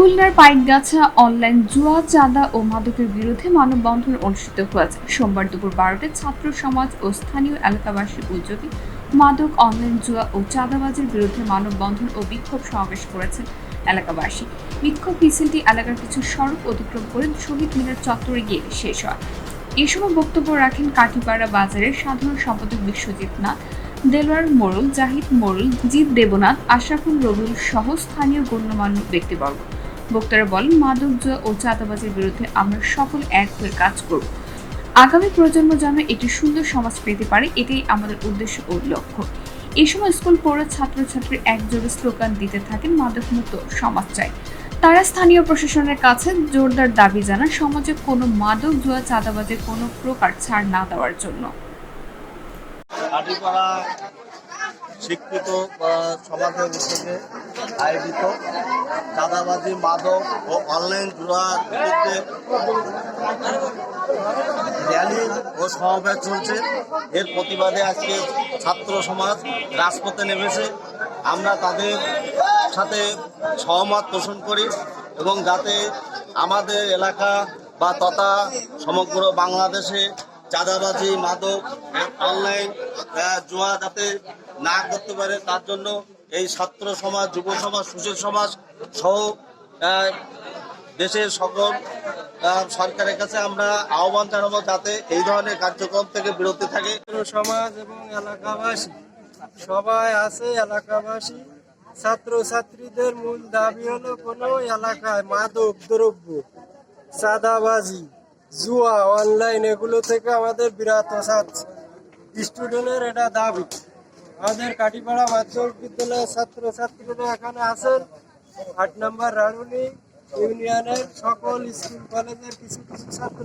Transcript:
খুলনার পাইকগাছা অনলাইন জুয়া, চাঁদা ও মাদকের বিরুদ্ধে মানববন্ধন অনুষ্ঠিত হয়েছে। সোমবার দুপুর বারোটায় ছাত্র সমাজ ও স্থানীয় এলাকাবাসীর উদ্যোগে মাদক অনলাইন জুয়া ও চাঁদাবাজির বিরুদ্ধে মানববন্ধন ও বিক্ষোভ সমাবেশ করেছেন এলাকাবাসী। বিক্ষোভ মিছিলটি এলাকার কিছু সড়ক অতিক্রম করে শহীদ মিনার চত্বরে গিয়ে শেষ হয়। এ সময় বক্তব্য রাখেন কাঠিপাড়া বাজারের সাধারণ সম্পাদক বিশ্বজিৎ নাথ, দেলোয়ার মোড়ল জাহিদ মোড়ল, জিৎ দেবনাথ, আশরাফুল রবিউল সহ স্থানীয় গণ্যমান্য ব্যক্তিবর্গ। বক্তারা বলেন মাদক ও চাঁদাবাজির বিরুদ্ধে আমরা সকল এক হয়ে কাজ করব। আগামী প্রজন্ম যেন একটি সুন্দর সমাজ পেতে পারে, এটাই আমাদের উদ্দেশ্য ও লক্ষ্য। এই সময় স্কুল পড়া ছাত্রছাত্রী একযোগে স্লোগান দিতে থাকেন মাদকমুক্ত সমাজ চাই। তারা স্থানীয় প্রশাসনের কাছে জোরদার দাবি জানান, সমাজে কোনো মাদক, জুয়া চাঁদাবাজের কোনো প্রকার ছাড় না দেওয়ার জন্য। শিক্ষিত বা সমাজের উদ্যোগে আয়োজিত চাঁদাবাজি, মাদক ও অনলাইন জুয়ার বিরুদ্ধে র্যালি ও সমাবেশ চলছে। এর প্রতিবাদে আজকে ছাত্র সমাজ রাজপথে নেমেছে। আমরা তাদের সাথে সহমত পোষণ করি এবং যাতে আমাদের এলাকা বা তথা সমগ্র বাংলাদেশে চাঁদাবাজি, মাদক, অনলাইন জুয়া যাতে না করতে পারে, তার জন্য এই ছাত্র সমাজ, যুব সমাজ, সুশীল সমাজ সহ দেশের সকল সরকারের কাছে আমরা আহ্বান জানাব যাতে এই ধরনের কার্যক্রম থেকে বিরতি থাকে। সমাজ এবং এলাকাবাসী, সবাই আছে এলাকাবাসী। ছাত্র ছাত্রীদের মূল দাবি হলো কোনো এলাকায় মাদক, দ্রব্য, চাঁদাবাজি জুয়া অনলাইন এগুলো থেকে আমাদের বিরাট চাচ্ছে স্টুডেন্টের এটা দাবি। আমাদের কাটিপাড়া মাধ্যমিক বিদ্যালয়ের ছাত্র ছাত্রীরা এখানে আসেন আট নম্বর রানুনি, ইউনিয়নের সকল স্কুল, কলেজের কিছু কিছু ছাত্র